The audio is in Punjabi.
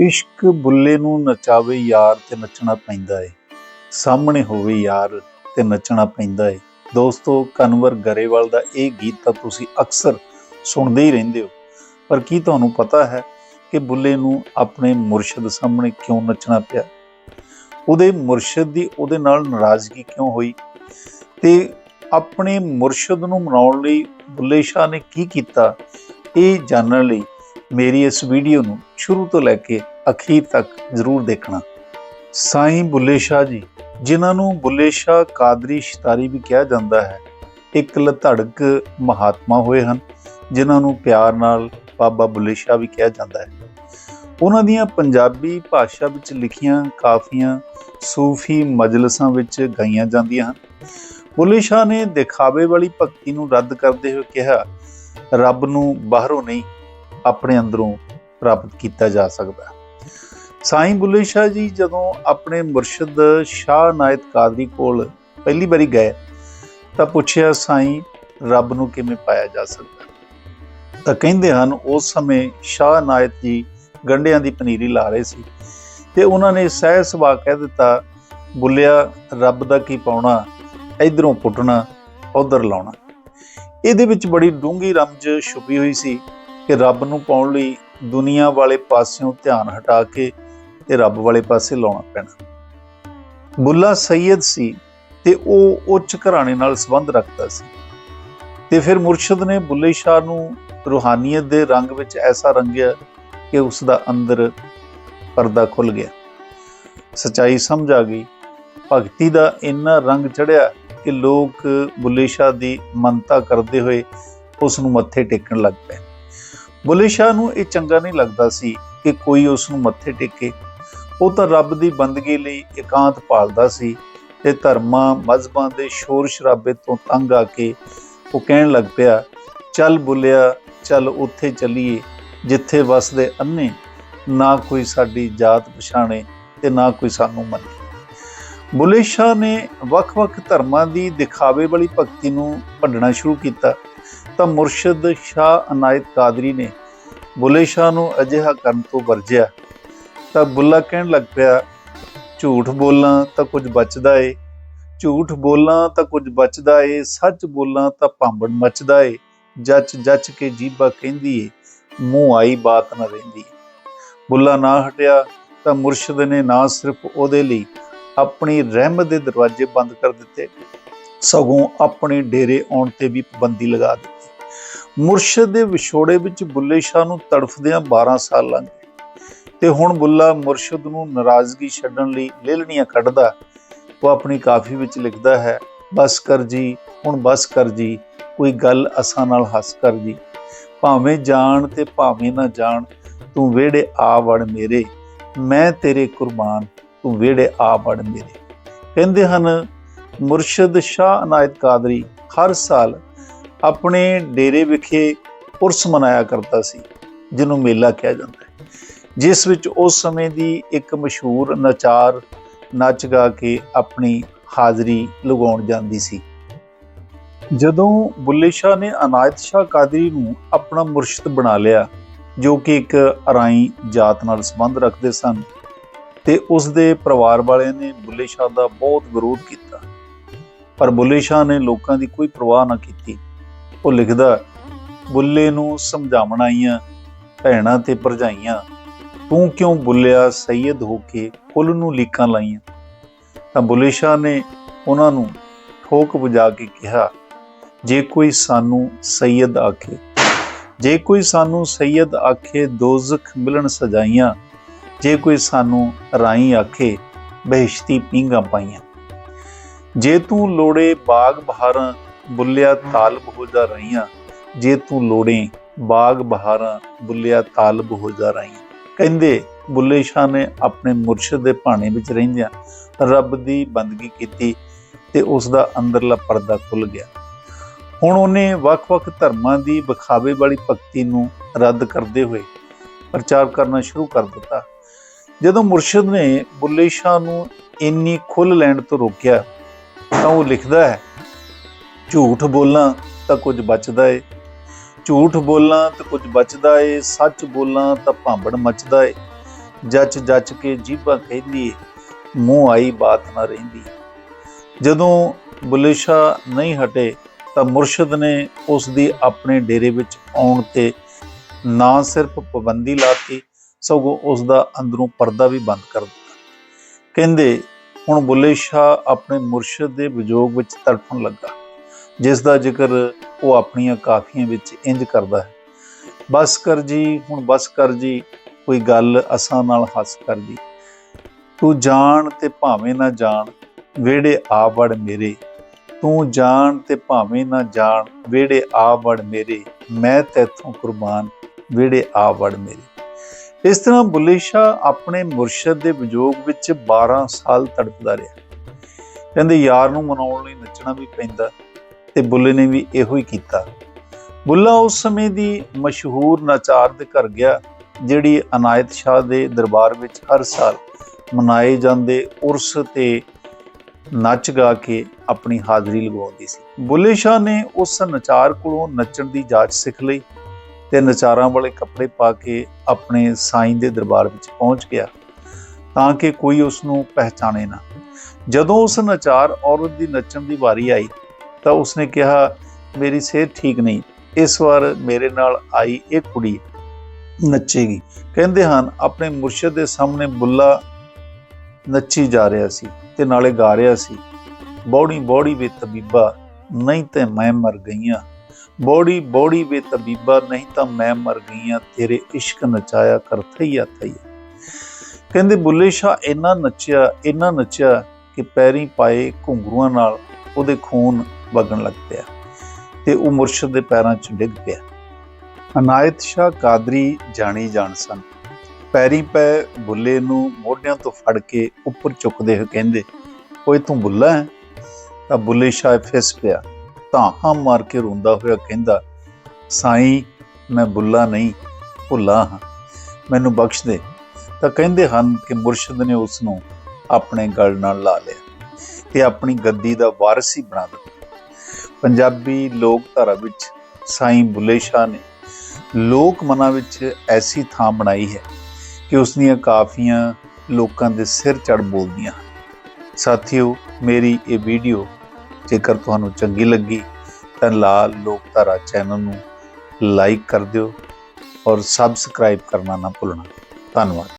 ਇਸ਼ਕ ਬੁੱਲੇ ਨੂੰ ਨਚਾਵੇ ਯਾਰ ਤੇ ਨੱਚਣਾ ਪੈਂਦਾ ਏ। ਸਾਹਮਣੇ ਹੋਵੇ ਯਾਰ ਤੇ ਨੱਚਣਾ ਪੈਂਦਾ ਏ। ਦੋਸਤੋ, ਕਨਵਰ ਗਰੇਵਾਲ ਦਾ ਇਹ ਗੀਤ ਤਾਂ ਤੁਸੀਂ ਅਕਸਰ ਸੁਣਦੇ ਹੀ ਰਹਿੰਦੇ ਹੋ। ਪਰ ਕੀ ਤੁਹਾਨੂੰ ਪਤਾ ਹੈ ਕਿ ਬੁੱਲੇ ਨੂੰ ਆਪਣੇ ਮੁਰਸ਼ਿਦ ਸਾਹਮਣੇ ਕਿਉਂ ਨੱਚਣਾ ਪਿਆ? ਉਹਦੇ ਮੁਰਸ਼ਿਦ ਦੀ ਉਹਦੇ ਨਾਲ ਨਾਰਾਜ਼ਗੀ ਕਿਉਂ ਹੋਈ? ਤੇ ਆਪਣੇ ਮੁਰਸ਼ਿਦ ਨੂੰ ਮਨਾਉਣ ਲਈ ਬੁੱਲੇ ਸ਼ਾਹ ਨੇ ਕੀ ਕੀਤਾ? ਇਹ ਜਾਣਨ ਲਈ ਮੇਰੀ ਇਸ ਵੀਡੀਓ ਨੂੰ ਸ਼ੁਰੂ ਤੋਂ ਲੈ ਕੇ ਅਖੀਰ ਤੱਕ ਜ਼ਰੂਰ ਦੇਖਣਾ। ਸਾਈਂ ਬੁੱਲੇ ਸ਼ਾਹ ਜੀ, ਜਿਨ੍ਹਾਂ ਨੂੰ ਬੁੱਲੇ ਸ਼ਾਹ ਕਾਦਰੀ ਸ਼ਤਾਰੀ ਵੀ ਕਿਹਾ ਜਾਂਦਾ ਹੈ, ਇੱਕ ਲਧੜਕ ਮਹਾਤਮਾ ਹੋਏ ਹਨ, ਜਿਨ੍ਹਾਂ ਨੂੰ ਪਿਆਰ ਨਾਲ ਬਾਬਾ ਬੁੱਲੇ ਸ਼ਾਹ ਵੀ ਕਿਹਾ ਜਾਂਦਾ ਹੈ। ਉਹਨਾਂ ਦੀਆਂ ਪੰਜਾਬੀ ਭਾਸ਼ਾ ਵਿੱਚ ਲਿਖੀਆਂ ਕਾਫੀਆਂ ਸੂਫੀ ਮਜਲਿਸਾਂ ਵਿੱਚ ਗਾਈਆਂ ਜਾਂਦੀਆਂ ਹਨ। ਬੁੱਲੇ ਸ਼ਾਹ ਨੇ ਦਿਖਾਵੇ ਵਾਲੀ ਭਗਤੀ ਨੂੰ ਰੱਦ ਕਰਦੇ ਹੋਏ ਕਿਹਾ, ਰੱਬ ਨੂੰ ਬਾਹਰੋਂ ਨਹੀਂ ਆਪਣੇ ਅੰਦਰੋਂ ਪ੍ਰਾਪਤ ਕੀਤਾ ਜਾ ਸਕਦਾ ਹੈ। ਸਾਈਂ ਬੁੱਲੇ ਸ਼ਾਹ ਜੀ ਜਦੋਂ ਆਪਣੇ ਮੁਰਸ਼ਿਦ ਸ਼ਾਹ ਨਾਇਤ ਕਾਦਰੀ ਕੋਲ ਪਹਿਲੀ ਵਾਰੀ ਗਏ, ਤਾਂ ਪੁੱਛਿਆ, ਸਾਈਂ, ਰੱਬ ਨੂੰ ਕਿਵੇਂ ਪਾਇਆ ਜਾ ਸਕਦਾ ਤਾਂ ਕਹਿੰਦੇ ਹਨ, ਉਸ ਸਮੇਂ ਸ਼ਾਹ ਨਾਇਤ ਜੀ ਗੰਡਿਆਂ ਦੀ ਪਨੀਰੀ ਲਾ ਰਹੇ ਸੀ ਤੇ ਉਹਨਾਂ ਨੇ ਸਹਿ ਸੁਭਾ ਕਹਿ ਦਿੱਤਾ, ਬੁੱਲਿਆ, ਰੱਬ ਦਾ ਕੀ ਪਾਉਣਾ? ਇਧਰੋਂ ਪੁੱਟਣਾ, ਉਧਰ ਲਾਉਣਾ। ਇਹਦੇ ਵਿੱਚ ਬੜੀ ਡੂੰਗੀ ਰਮਜ ਛੁਪੀ ਹੋਈ ਸੀ। ਕਿ ਰੱਬ ਨੂੰ ਪਾਉਣ ਲਈ ਦੁਨੀਆ ਵਾਲੇ ਪਾਸਿਓਂ ਧਿਆਨ ਹਟਾ ਕੇ ਤੇ ਰੱਬ ਵਾਲੇ ਪਾਸੇ ਲਾਉਣਾ ਪੈਣਾ। ਬੁੱਲਾ ਸੈਯਦ ਸੀ ਤੇ ਉਹ ਉੱਚ ਘਰਾਣੇ ਨਾਲ ਸੰਬੰਧ ਰੱਖਦਾ ਸੀ। ਤੇ ਫਿਰ ਮੁਰਸ਼ਿਦ ਨੇ ਬੁੱਲੇ ਸ਼ਾਹ ਨੂੰ ਰੂਹਾਨੀਅਤ ਦੇ ਰੰਗ ਵਿੱਚ ਐਸਾ ਰੰਗਿਆ ਕਿ ਉਸ ਦਾ ਅੰਦਰ ਪਰਦਾ ਖੁੱਲ ਗਿਆ। ਸਚਾਈ ਸਮਝ ਆ ਗਈ। ਭਗਤੀ ਦਾ ਇੰਨਾ ਰੰਗ ਚੜਿਆ ਕਿ ਲੋਕ ਬੁੱਲੇ ਸ਼ਾਹ ਦੀ ਮੰਨਤਾ ਕਰਦੇ ਹੋਏ ਉਸ ਨੂੰ ਮੱਥੇ ਟੇਕਣ ਲੱਗ ਪਏ। ਬੁੱਲੇ ਸ਼ਾਹ ਨੂੰ ਇਹ ਚੰਗਾ ਨਹੀਂ ਲੱਗਦਾ ਸੀ ਕਿ ਕੋਈ ਉਸ ਨੂੰ ਮੱਥੇ ਟੇਕੇ। ਉਹ ਤਾਂ ਰੱਬ ਦੀ ਬੰਦਗੀ ਲਈ ਇਕਾਂਤ ਪਾਲਦਾ ਸੀ ਤੇ ਧਰਮਾਂ, ਮਜ਼ਹਬਾਂ ਦੇ ਸ਼ੋਰ ਸ਼ਰਾਬੇ ਤੋਂ ਤੰਗ ਆ ਕੇ ਉਹ ਕਹਿਣ ਲੱਗ ਪਿਆ, ਚੱਲ ਬੁੱਲਿਆ, ਚੱਲ ਉੱਥੇ ਚੱਲੀਏ, ਜਿੱਥੇ ਵਸਦੇ ਅੰਨੇ ਨਾ ਕੋਈ ਸਾਡੀ ਜਾਤ ਪਛਾਣੇ ਤੇ ਨਾ ਕੋਈ ਸਾਨੂੰ ਮੰਨੇ। ਬੁੱਲੇ ਸ਼ਾਹ ਨੇ ਵੱਖ-ਵੱਖ ਧਰਮਾਂ ਦੀ ਦਿਖਾਵੇ ਵਾਲੀ ਭਗਤੀ ਨੂੰ ਭੰਡਣਾ ਸ਼ੁਰੂ ਕੀਤਾ। ਤਾਂ ਮੁਰਸ਼ਿਦ ਸ਼ਾਹ ਅਨਾਇਤ ਕਾਦਰੀ ਨੇ ਬੁੱਲੇ ਸ਼ਾਹ ਨੂੰ ਅਜਿਹਾ ਕਰਨ ਤੋਂ ਵਰਜਿਆ। ਤਾਂ ਬੁੱਲਾ ਕਹਿਣ ਲੱਗ ਪਿਆ, ਝੂਠ ਬੋਲਾਂ ਤਾਂ ਕੁਝ ਬਚਦਾ ਏ, ਝੂਠ ਬੋਲਾਂ ਤਾਂ ਕੁਝ ਬਚਦਾ ਏ, ਸੱਚ ਬੋਲਾਂ ਤਾਂ ਭਾਂਬੜ ਮਚਦਾ ਏ, ਜੱਚ ਜੱਚ ਕੇ ਜੀਬਾ ਕਹਿੰਦੀ ਏ, ਮੂੰਹ ਆਈ ਬਾਤ ਨਾ ਰਹਿੰਦੀ ਬੁੱਲਾ ਨਾ ਹਟਿਆ ਤਾਂ ਮੁਰਸ਼ਿਦ ਨੇ ਨਾ ਸਿਰਫ ਉਹਦੇ ਲਈ ਆਪਣੀ ਰਹਿਮਤ ਦੇ ਦਰਵਾਜ਼ੇ ਬੰਦ ਕਰ ਦਿੱਤੇ। ਸਗੋਂ ਆਪਣੇ ਡੇਰੇ ਆਉਣ ਤੇ ਵੀ ਪਾਬੰਦੀ ਲਗਾ ਦਿੱਤੀ। ਮੁਰਸ਼ਿਦ ਦੇ ਵਿਛੋੜੇ ਵਿੱਚ ਬੁੱਲੇ ਸ਼ਾਹ ਨੂੰ ਤੜਫਦਿਆਂ 12 ਸਾਲ ਲੰਘ ਗਏ ਤੇ ਹੁਣ ਬੁੱਲਾ ਮੁਰਸ਼ਿਦ ਨੂੰ ਨਾਰਾਜ਼ਗੀ ਛੱਡਣ ਲਈ ਲੇਲਣੀਆਂ ਕੱਢਦਾ, ਉਹ ਆਪਣੀ ਕਾਫੀ ਵਿੱਚ ਲਿਖਦਾ ਹੈ, ਬਸ ਕਰ ਜੀ, ਹੁਣ ਬਸ ਕਰ ਜੀ, ਕੋਈ ਗੱਲ ਅਸਾਂ ਨਾਲ ਹੱਸ ਕਰ ਜੀ। ਭਾਵੇਂ ਜਾਣ ਤੇ ਭਾਵੇਂ ਨਾ ਜਾਣ, ਤੂੰ ਵਿਹੜੇ ਆ ਵੜ ਮੇਰੇ। ਮੈਂ ਤੇਰੇ ਕੁਰਬਾਨ, ਤੂੰ ਵਿਹੜੇ ਆ ਵੜ ਮੇਰੇ। ਕਹਿੰਦੇ ਹਨ ਮੁਰਸ਼ਦ ਸ਼ਾਹ ਅਨਾਇਤ ਕਾਦਰੀ ਹਰ ਸਾਲ ਆਪਣੇ ਡੇਰੇ ਵਿਖੇ ਉਰਸ ਮਨਾਇਆ ਕਰਦਾ ਸੀ, ਜਿਹਨੂੰ ਮੇਲਾ ਕਿਹਾ ਜਾਂਦਾ ਹੈ। ਜਿਸ ਵਿੱਚ ਉਸ ਸਮੇਂ ਦੀ ਇੱਕ ਮਸ਼ਹੂਰ ਨਚਾਰ ਨੱਚ ਗਾ ਕੇ ਆਪਣੀ ਹਾਜ਼ਰੀ ਲਗਾਉਣ ਜਾਂਦੀ ਸੀ। ਜਦੋਂ ਬੁੱਲੇ ਸ਼ਾਹ ਨੇ ਅਨਾਇਤ ਸ਼ਾਹ ਕਾਦਰੀ ਨੂੰ ਆਪਣਾ ਮੁਰਸ਼ਿਦ ਬਣਾ ਲਿਆ, ਜੋ ਕਿ ਇੱਕ ਅਰਾਈ ਜਾਤ ਨਾਲ ਸੰਬੰਧ ਰੱਖਦੇ ਸਨ, ਤੇ ਉਸ ਦੇ ਪਰਿਵਾਰ ਵਾਲਿਆਂ ਨੇ ਬੁੱਲੇ ਸ਼ਾਹ ਦਾ ਬਹੁਤ ਵਿਰੋਧ ਕੀਤਾ। ਪਰ ਬੁੱਲੇ ਸ਼ਾਹ ਨੇ ਲੋਕਾਂ ਦੀ ਕੋਈ ਪਰਵਾਹ ਨਾ ਕੀਤੀ। ਉਹ ਲਿਖਦਾ ਬੁੱਲੇ ਨੂੰ ਸਮਝਾਉਣ ਆਈਆਂ ਭੈਣਾਂ ਤੇ ਭਰਜਾਈਆਂ, ਤੂੰ ਕਿਉਂ ਬੁੱਲਿਆ ਸੈਯਦ ਹੋ ਕੇ ਕੁੱਲ ਨੂੰ ਲੀਕਾਂ ਲਾਈਆਂ? ਤਾਂ ਬੁੱਲੇ ਸ਼ਾਹ ਨੇ ਉਹਨਾਂ ਨੂੰ ਠੋਕ ਵਜਾ ਕੇ ਕਿਹਾ, ਜੇ ਕੋਈ ਸਾਨੂੰ ਸੈਯਦ ਆਖੇ, ਜੇ ਕੋਈ ਸਾਨੂੰ ਸੈਯਦ ਆਖੇ ਦੋਜ਼ਖ ਮਿਲਣ ਸਜਾਈਆਂ, ਜੇ ਕੋਈ ਸਾਨੂੰ ਰਾਈ ਆਖੇ, ਬਹਿਸ਼ਤੀ ਪੀਂਗਾ ਪਾਈਆਂ। ਜੇ ਤੂੰ ਲੋੜੇ ਬਾਗ ਬਹਾਰਾਂ ਬੁੱਲਿਆ ਤਾਲਬ ਹੋ ਜਾ ਰਹੀਆਂ, ਜੇ ਤੂੰ ਲੋੜੇ ਬਾਗ ਬਹਾਰਾਂ ਬੁੱਲਿਆ ਤਾਲਬ ਹੋ ਜਾ ਰਹੀਆਂ। ਕਹਿੰਦੇ, ਬੁੱਲੇ ਸ਼ਾਹ ਨੇ ਆਪਣੇ ਮੁਰਸ਼ਿਦ ਦੇ ਭਾਣੇ ਵਿੱਚ ਰਹਿੰਦਿਆਂ ਰੱਬ ਦੀ ਬੰਦਗੀ ਕੀਤੀ ਤੇ ਉਸ ਦਾ ਅੰਦਰਲਾ ਪਰਦਾ ਖੁੱਲ ਗਿਆ। ਹੁਣ ਉਹਨੇ ਵੱਖ-ਵੱਖ ਧਰਮਾਂ ਦੀ ਵਿਖਾਵੇ ਵਾਲੀ ਭਗਤੀ ਨੂੰ ਰੱਦ ਕਰਦੇ ਹੋਏ ਪ੍ਰਚਾਰ ਕਰਨਾ ਸ਼ੁਰੂ ਕਰ ਦਿੱਤਾ। ਜਦੋਂ ਮੁਰਸ਼ਿਦ ਨੇ ਬੁੱਲੇ ਸ਼ਾਹ ਨੂੰ ਇੰਨੀ ਖੁੱਲ ਲੈਣ ਤੋਂ ਰੋਕਿਆ ਤਾਂ ਉਹ ਲਿਖਦਾ ਹੈ, ਝੂਠ ਬੋਲਾਂ ਤਾਂ ਕੁਝ ਬਚਦਾ ਏ। ਝੂਠ ਬੋਲਾਂ ਤਾਂ ਕੁਝ ਬਚਦਾ ਏ, ਸੱਚ ਬੋਲਾਂ ਤਾਂ ਭਾਂਬੜ ਮਚਦਾ ਏ। ਜੱਚ ਜੱਚ ਕੇ ਜੀਭਾਂ ਕਹਿੰਦੀ ਮੂੰਹ ਆਈ ਬਾਤ ਨਾ ਰਹਿੰਦੀ ਜਦੋਂ ਬੁੱਲੇ ਨਹੀਂ ਹਟੇ ਤਾਂ ਮੁਰਸ਼ਿਦ ਨੇ ਉਸ ਦੀ ਆਪਣੇ ਡੇਰੇ ਵਿੱਚ ਆਉਣ ਤੇ ਨਾ ਸਿਰਫ ਪਾਬੰਦੀ ਲਾਤੀ, ਸਗੋਂ ਉਸ ਦਾ ਅੰਦਰੋਂ ਪਰਦਾ ਵੀ ਬੰਦ ਕਰ ਦਿੱਤਾ। ਕਹਿੰਦੇ ਹੁਣ ਬੁੱਲੇ ਸ਼ਾਹ ਆਪਣੇ ਮੁਰਸ਼ਿਦ ਦੇ ਵਿਜੋਗ ਵਿੱਚ ਤੜਫਣ ਲੱਗਾ, ਜਿਸ ਦਾ ਜ਼ਿਕਰ ਉਹ ਆਪਣੀਆਂ ਕਾਫੀਆਂ ਵਿੱਚ ਇੰਜ ਕਰਦਾ ਹੈ, ਬਸ ਕਰ ਜੀ, ਹੁਣ ਬਸ ਕਰ ਜੀ, ਕੋਈ ਗੱਲ ਅਸਾਂ ਨਾਲ ਹੱਸ ਕਰ ਜੀ। ਤੂੰ ਜਾਣ ਤੇ ਭਾਵੇਂ ਨਾ ਜਾਣ ਵੇੜੇ ਆ ਵੜ ਮੇਰੇ। ਤੂੰ ਜਾਣ ਤੇ ਭਾਵੇਂ ਨਾ ਜਾਣ ਵੇੜੇ ਆ ਵੜ ਮੇਰੇ। ਮੈਂ ਤੇਥੋਂ ਕੁਰਬਾਨ ਵੇੜੇ ਆ ਵੜ ਮੇਰੇ। ਇਸ ਤਰ੍ਹਾਂ ਬੁੱਲੇ ਸ਼ਾਹ ਆਪਣੇ ਮੁਰਸ਼ਿਦ ਦੇ ਵਿਜੋਗ ਵਿੱਚ 12 ਸਾਲ ਤੜਪਦਾ ਰਿਹਾ। ਕਹਿੰਦੇ ਯਾਰ ਨੂੰ ਮਨਾਉਣ ਲਈ ਨੱਚਣਾ ਵੀ ਪੈਂਦਾ ਤੇ ਬੁੱਲੇ ਨੇ ਵੀ ਇਹੋ ਹੀ ਕੀਤਾ। ਬੁੱਲਾ ਉਸ ਸਮੇਂ ਦੀ ਮਸ਼ਹੂਰ ਨਾਚਾਰ ਦੇ ਘਰ ਗਿਆ, ਜਿਹੜੀ ਅਨਾਇਤ ਸ਼ਾਹ ਦੇ ਦਰਬਾਰ ਵਿੱਚ ਹਰ ਸਾਲ ਮਨਾਏ ਜਾਂਦੇ ਉਰਸ ਤੇ ਨੱਚ ਗਾ ਕੇ ਆਪਣੀ ਹਾਜ਼ਰੀ ਲਗਾਉਂਦੀ ਸੀ। ਬੁੱਲੇ ਸ਼ਾਹ ਨੇ ਉਸ ਨਚਾਰ ਕੋਲੋਂ ਨੱਚਣ ਦੀ ਜਾਚ ਸਿੱਖ ਲਈ ਤੇ ਨਚਾਰਾਂ ਵਾਲੇ ਕੱਪੜੇ ਪਾ ਕੇ ਆਪਣੇ ਸਾਈਂ ਦੇ ਦਰਬਾਰ ਵਿੱਚ ਪਹੁੰਚ ਗਿਆ ਤਾਂ ਕਿ ਕੋਈ ਉਸ ਨੂੰ ਪਹਿਚਾਣੇ ਨਾ। ਜਦੋਂ ਉਸ ਨਚਾਰ ਔਰਤ ਦੀ ਨੱਚਣ ਦੀ ਵਾਰੀ ਆਈ ਤਾਂ ਉਸਨੇ ਕਿਹਾ, ਮੇਰੀ ਸਿਹਤ ਠੀਕ ਨਹੀਂ, ਇਸ ਵਾਰ ਮੇਰੇ ਨਾਲ ਆਈ ਇਹ ਕੁੜੀ ਨੱਚੇਗੀ। ਕਹਿੰਦੇ ਹਨ, ਆਪਣੇ ਮੁਰਸ਼ਿਦ ਦੇ ਸਾਹਮਣੇ ਬੁੱਲਾ ਨੱਚੀ ਜਾ ਰਿਹਾ ਸੀ ਤੇ ਨਾਲੇ ਗਾ ਰਿਹਾ ਸੀ। ਬੋੜੀ ਬੋੜੀ ਵੇ ਤਬੀਬਾ, ਨਹੀਂ ਤੇ ਮੈਂ ਮਰ ਗਈਆਂ। ਬੋੜੀ ਬੋੜੀ ਵੇ ਤਬੀਬਾ, ਨਹੀਂ ਤਾਂ ਮੈਂ ਮਰ ਗਈਆਂ ਤੇਰੇ ਇਸ਼ਕ ਨਚਾਇਆ ਕਰ ਥਈਆ ਥਈਆ। ਕਹਿੰਦੇ, ਬੁੱਲੇ ਸ਼ਾਹ, ਇੰਨਾ ਨੱਚਿਆ ਇੰਨਾ ਨੱਚਿਆ ਕਿ ਪੈਰੀ ਪਾਏ ਘੁੰਗਰੂਆਂ ਨਾਲ ਉਹਦੇ ਖੂਨ ਵਗਣ ਲੱਗ ਪਿਆ ਤੇ ਉਹ ਮੁਰਸ਼ਿਦ ਦੇ ਪੈਰਾਂ 'ਚ ਡਿੱਗ ਪਿਆ। ਅਨਾਇਤ ਸ਼ਾਹ ਕਾਦਰੀ ਜਾਣੀ ਜਾਣ ਸਨ। ਪੈਰੀ ਪੈ ਬੁੱਲੇ ਨੂੰ ਮੋਢਿਆਂ ਤੋਂ ਫੜ ਕੇ ਉੱਪਰ ਚੁੱਕਦੇ ਹੋਏ ਕਹਿੰਦੇ, ਓਏ ਤੂੰ ਬੁੱਲਾ ਹੈ? ਤਾਂ ਬੁੱਲੇ ਸ਼ਾਹ ਫਿਸ ਪਿਆ। ਧਾਹਾਂ ਮਾਰ ਕੇ ਰੋਂਦਾ ਹੋਇਆ ਕਹਿੰਦਾ, ਸਾਈਂ, ਮੈਂ ਬੁੱਲਾ ਨਹੀਂ, ਭੁੱਲਾ ਹਾਂ। ਮੈਨੂੰ ਬਖਸ਼ ਦੇ। ਤਾਂ ਕਹਿੰਦੇ ਹਨ ਕਿ ਮੁਰਸ਼ਿਦ ਨੇ ਉਸ ਨੂੰ ਆਪਣੇ ਗਲ ਨਾਲ ਲਾ ਲਿਆ ਤੇ ਆਪਣੀ ਗੱਦੀ ਦਾ ਵਾਰਿਸ ਹੀ ਬਣਾ ਦਿੱਤਾ। ਪੰਜਾਬੀ ਲੋਕ ਧਾਰਾ ਵਿੱਚ ਸਾਈਂ ਬੁੱਲੇ ਸ਼ਾਹ ਨੇ ਲੋਕ ਮਨਾਂ ਵਿੱਚ ਐਸੀ ਥਾਂ ਬਣਾਈ ਹੈ ਕਿ ਉਸ ਦੀਆਂ ਕਾਫੀਆਂ ਲੋਕਾਂ ਦੇ ਸਿਰ ਚੜ ਬੋਲਦੀਆਂ ਹਨ। ਸਾਥੀਓ, ਮੇਰੀ ਇਹ ਵੀਡੀਓ ਜੇਕਰ ਤੁਹਾਨੂੰ ਚੰਗੀ ਲੱਗੀ, ਤਾਂ ਲਾਲ ਲੋਕਧਾਰਾ ਚੈਨਲ ਨੂੰ ਲਾਈਕ ਕਰ ਦਿਓ ਔਰ ਸਬਸਕ੍ਰਾਈਬ ਕਰਨਾ ਨਾ ਭੁੱਲਣਾ। ਧੰਨਵਾਦ।